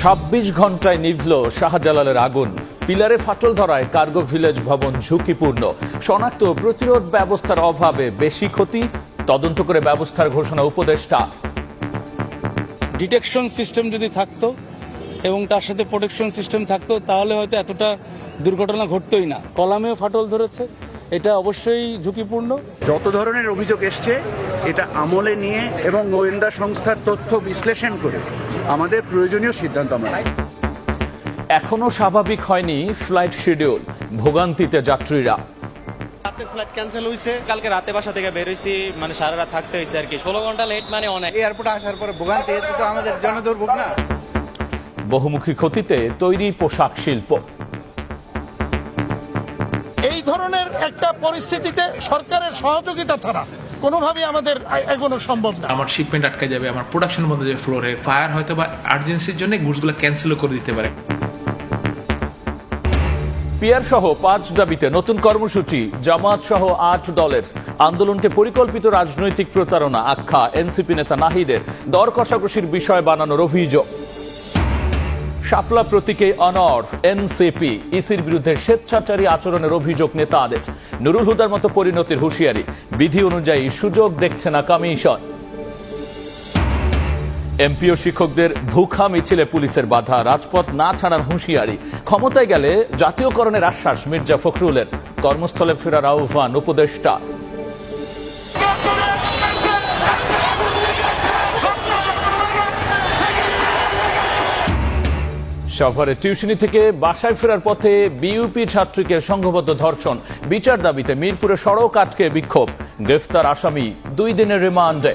ছাব্বিশ ঘন্টায় নিভল শাহজালালের আগুন। পিলারে ফাটল ধরায় কার্গো ভিলেজ ভবন ঝুঁকিপূর্ণ। শনাক্ত প্রতিরোধ ব্যবস্থার অভাবে বেশি ক্ষতি, তদন্ত করে ব্যবস্থার ঘোষণা উপদেষ্টা। ডিটেকশন সিস্টেম যদি থাকতো এবং তার সাথে প্রোটেকশন সিস্টেম থাকতো, তাহলে হয়তো এতটা দুর্ঘটনা ঘটতোই না। কলামেও ফাটল ধরেছে। এটা অবশ্যই ঝুঁকিপূর্ণ। যত ধরনের অভিযোগ এসছে এটা আমলে নিয়ে এবং গোয়েন্দা সংস্থার তথ্য বিশ্লেষণ করে আমাদের প্রয়োজনীয় সিদ্ধান্ত আমরা নেব। এখনও স্বাভাবিক হয়নি ফ্লাইট শিডিউল ভোগান্তিতে যাত্রীরা। রাতের ফ্লাইট ক্যান্সেল হয়েছে কালকে রাতে বাসা থেকে বের হয়েছি মানে সারা রাত থাকতে হয়েছে আর কি। ষোলো ঘণ্টা লেট মানে অনেক। এয়ারপোর্টে আসার পরে ভোগান্তি এতে তো আমাদের জনদুর্ভোগ না। বহুমুখী ক্ষতিতে তৈরি পোশাক শিল্প। এই ধরনের একটা পরিস্থিতিতে সরকারের সহযোগিতা ছাড়া কোনোভাবেই আমাদের এগোনো সম্ভব না। আমার শিপমেন্ট আটকে যাবে আমার প্রোডাকশন বন্ধ যাবে ফ্লোরে ফায়ার হয়তো বা আর্জেন্সির জন্য গুডসগুলো ক্যান্সেলও করে দিতে পারে। পিয়ার সহ পাঁচ দাবিতে নতুন কর্মসূচি জামাত সহ আট দলের আন্দোলনকে পরিকল্পিত রাজনৈতিক প্রতারণা আখ্যা এনসিপি নেতা নাহিদের। দর কষাকষির বিষয় বানানোর অভিযোগ। শাপলা প্রতীকে অনর, এনসিপি, ইসির বিরুদ্ধে স্বেচ্ছাচারী আচরণের অভিযোগ নেতাদের নুরুল হুদার মতো পরিণতির হুঁশিয়ারি। বিধি অনুযায়ী সুযোগ দেখছে না কমিশন। এমপিও শিক্ষকদের ভুখা মিছিলে পুলিশের বাধা, রাজপথ না ছাড়ার হুঁশিয়ারি। ক্ষমতায় গেলে জাতীয়করণের আশ্বাস মির্জা ফখরুলের। কর্মস্থলে ফেরার আহ্বান উপদেষ্টা। সফরে টিউশনি থেকে বাসায় ফেরার পথে বিইউপি ছাত্রীকে সংঘবদ্ধ ধর্ষণ। বিচার দাবিতে মিরপুরে সড়ক আটকে বিক্ষোভ। গ্রেফতার আসামি দুই দিনের রিমান্ডে।